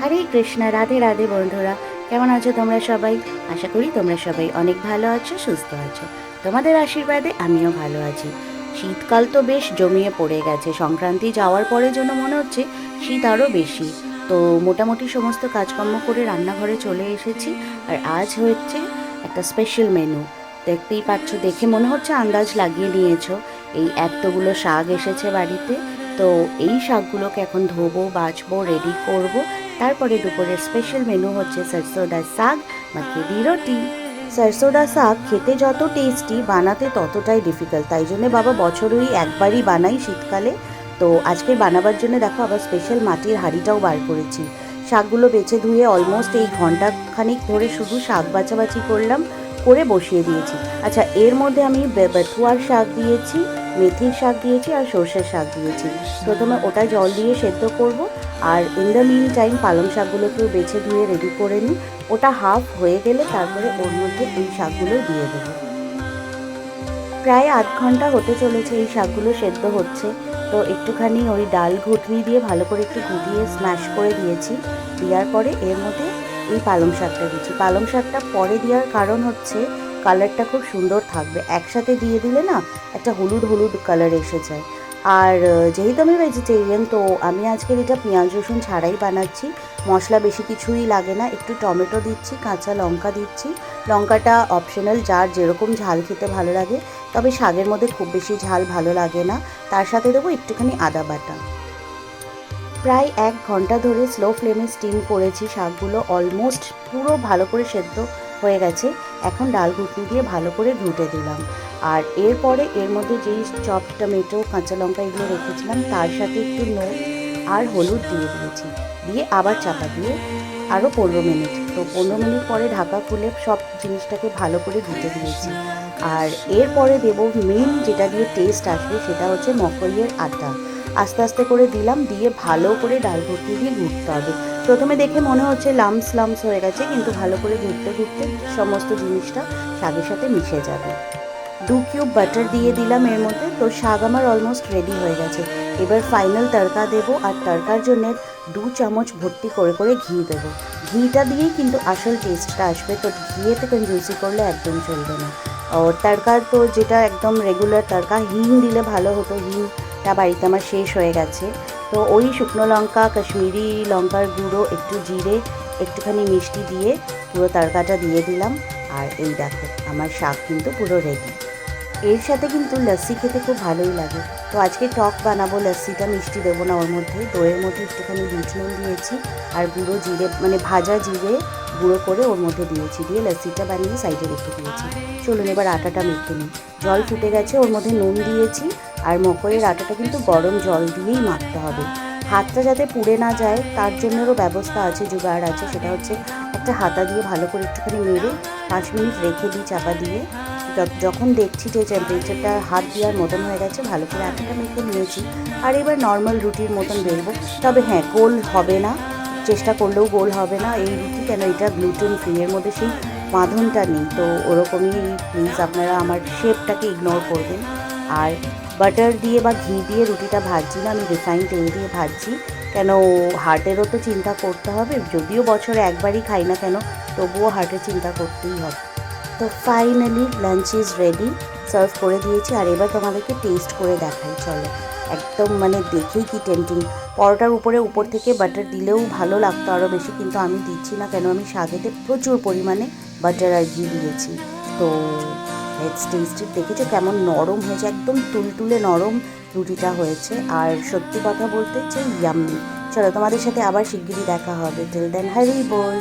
হরে কৃষ্ণা, রাধে রাধে বন্ধুরা। কেমন আছো তোমরা সবাই? আশা করি তোমরা সবাই অনেক ভালো আছো, সুস্থ আছো। তোমাদের আশীর্বাদে আমিও ভালো আছি। শীতকাল তো বেশ জমিয়ে পড়ে গেছে। সংক্রান্তি যাওয়ার পরের জন্য মনে হচ্ছে শীত আরও বেশি। তো মোটামুটি সমস্ত কাজকর্ম করে রান্নাঘরে চলে এসেছি। আর আজ হচ্ছে একটা স্পেশাল মেনু দেখতেই পাচ্ছ, দেখে মনে হচ্ছে আন্দাজ লাগিয়ে নিয়েছো। এই এতগুলো শাক এসেছে বাড়িতে। তো এই শাকগুলোকে এখন ধোবো, বাছবো রেডি করব। তারপরে দুপুরের স্পেশাল মেনু হচ্ছে সরসোদা শাক দি রুটি। সরসোদা শাক খেতে যত টেস্টি বানাতে ততটাই ডিফিকাল্ট তাই জন্য বাবা বছরই একবারই বানাই শীতকালে। তো আজকে বানাবার জন্য দেখো আবার স্পেশাল মাটির হাঁড়িটাও বার করেছি। শাকগুলো বেছে ধুয়ে অলমোস্ট এই ঘণ্টা খানিক ধরে শুধু শাক বাছাবাছি করলাম, করে বসিয়ে দিয়েছি। আচ্ছা এর মধ্যে আমি বেথুয়ার শাক দিয়েছি মেথির শাক দিয়েছি আর সর্ষের শাক দিয়েছি। প্রথমে ওটা জল দিয়ে সেদ্ধ করব আর ইন দ্য মিল টাইম পালং শাকগুলোকেও বেছে ধুয়ে রেডি করে নিই। ওটা হাফ হয়ে গেলে তারপরে ওর মধ্যে এই শাকগুলো দিয়ে দেবো। প্রায় আধ ঘণ্টা হতে চলেছে এই শাকগুলো সেদ্ধ হচ্ছে। তো একটুখানি ওই ডাল ঘুটনি দিয়ে ভালো করে একটু ঘুটিয়ে স্ম্যাশ করে দিয়েছি। দেওয়ার পরে এর মধ্যে এই পালং শাকটা দিচ্ছি। পালং শাকটা পরে দেওয়ার কারণ হচ্ছে কালারটা খুব সুন্দর থাকবে। একসাথে দিয়ে দিলে না একটা হলুদ হলুদ কালার এসে যায়। আর যেহেতু আমি ভেজিটেরিয়ান তো আমি আজকের এটা পেঁয়াজ রসুন ছাড়াই বানাচ্ছি। মশলা বেশি কিছুই লাগে না। একটু টমেটো দিচ্ছি, কাঁচা লঙ্কা দিচ্ছি। লঙ্কাটা অপশনাল যার যেরকম ঝাল খেতে ভালো লাগে। তবে শাকের মধ্যে খুব বেশি ঝাল ভালো লাগে না। তার সাথে দেবো একটুখানি আদা বাটা। প্রায় এক ঘণ্টা ধরে স্লো ফ্লেমে স্টিম করেছি শাকগুলো। অলমোস্ট পুরো ভালো করে সেদ্ধ হয়ে গেছে। এখন ডাল ঘুটনি দিয়ে ভালো করে ঘুটে দিলাম। আর এরপরে এর মধ্যে যেই চপ টমেটো কাঁচা লঙ্কা এগুলো রেখেছিলাম, তার সাথে একটু নুন আর হলুদ দিয়ে দিয়েছি। দিয়ে আবার চাপা দিয়ে আরও পনেরো মিনিট। তো পনেরো মিনিট পরে ঢাকা খুলে সব জিনিসটাকে ভালো করে ধুতে দিয়েছি। আর এরপরে দেবো মেন যেটা দিয়ে টেস্ট আসবে সেটা হচ্ছে মকইয়ের আটা। আস্তে আস্তে করে দিলাম, দিয়ে ভালো করে ডাল ভর্তি দিয়ে ঘুরতে হবে। প্রথমে দেখে মনে হচ্ছে লামস লামস হয়ে গেছে, কিন্তু ভালো করে ঘুরতে ঘুরতে সমস্ত জিনিসটা শাকের সাথে মিশে যাবে। দু কিউব বাটার দিয়ে দিলাম এর মধ্যে, তো শাক আমার অলমোস্ট রেডি হয়ে গেছে। এবার ফাইনাল তড়কা দেবো আর তড়কার জন্য দু চামচ ভর্তি করে করে ঘি দেবো। ঘিটা দিয়েই কিন্তু আসল টেস্টটা আসবে, তো ঘিয়েতে কনজুসি করলে একদম চলবে না। আর তড়কা তো যেটা একদম রেগুলার তড়কা, হিং দিলে ভালো হতো হিংটা বাড়িতে আমার শেষ হয়ে গেছে। তো ওই শুকনো লঙ্কা, কাশ্মীরি লঙ্কার গুঁড়ো, একটু জিরে, একটুখানি মিষ্টি দিয়ে পুরো তড়কাটা দিয়ে দিলাম। আর এই দেখো, আমার শাক কিন্তু পুরো রেডি এর সাথে কিন্তু লস্যি খেতে খুব ভালোই লাগে। তো আজকে টক বানাবো, লস্যিটা মিষ্টি দেবো না ওর মধ্যে দইয়ের মধ্যে একটুখানি বিট নুন দিয়েছি আর গুঁড়ো জিরে মানে ভাজা জিরে গুঁড়ো করে ওর মধ্যে দিয়েছি। দিয়ে লস্যিটা বানিয়ে সাইডে রেখে দিয়েছি। চলুন এবার আটাটা মেখে নিই। জল ফুটে গেছে, ওর মধ্যে নুন দিয়েছি। আর মকরের আটাটা কিন্তু গরম জল দিয়েই মাখতে হবে। হাতটা যাতে পুড়ে না যায়, তার জন্যেরও ব্যবস্থা আছে, জোগাড় আছে, সেটা হচ্ছে একটা হাতা দিয়ে ভালো করে একটুখানি নেড়ে পাঁচ মিনিট রেখে দিই চাপা দিয়ে। যখন দেখছি যে টেম্পারেচারটা হাত দেওয়ার মতন হয়ে গেছে, ভালো করে আটাটা মেখে নিয়েছি। আর এবার নর্মাল রুটির মতন বেরবো। তবে হ্যাঁ গোল হবে না। চেষ্টা করলেও গোল হবে না। এই রুটি কেন? এটা গ্লুটেন ফ্রি এর মধ্যে সেই বাঁধনটা নেই। তো ওরকমই প্লিজ আপনারা আমার শেপটাকে ইগনোর করবেন। আর বাটার দিয়ে বা ঘি দিয়ে রুটিটা ভাজছি না, আমি রিফাইন তেল দিয়ে ভাজছি। কেন হার্টেরও তো চিন্তা করতে হবে, যদিও বছরে একবারই খাই না কেন, তবুও হার্টের চিন্তা করতেই হবে। তো finally lunch is ready serve করে দিয়েছি, আর এবার তোমাদেরকে টেস্ট করে দেখাই, চলো। একদম মানে দেখেই কি টেন্টিং পরোটার উপরে উপর থেকে বাটার দিলেও ভালো লাগতো আরও বেশি, কিন্তু আমি দিচ্ছি না কেন, আমি শাকেতে প্রচুর পরিমাণে বাটার আর ঘি দিয়েছি। তো লেটস টেস্টি দেখেছ কেমন নরম হয়েছে, একদম তুলতুলে নরম রুটিটা হয়েছে। আর সত্যি কথা বলতে চাই ইয়াম্মি চলো তোমাদের সাথে আবার শিগগিরই দেখা হবে। টিল দেন হ্যারি বল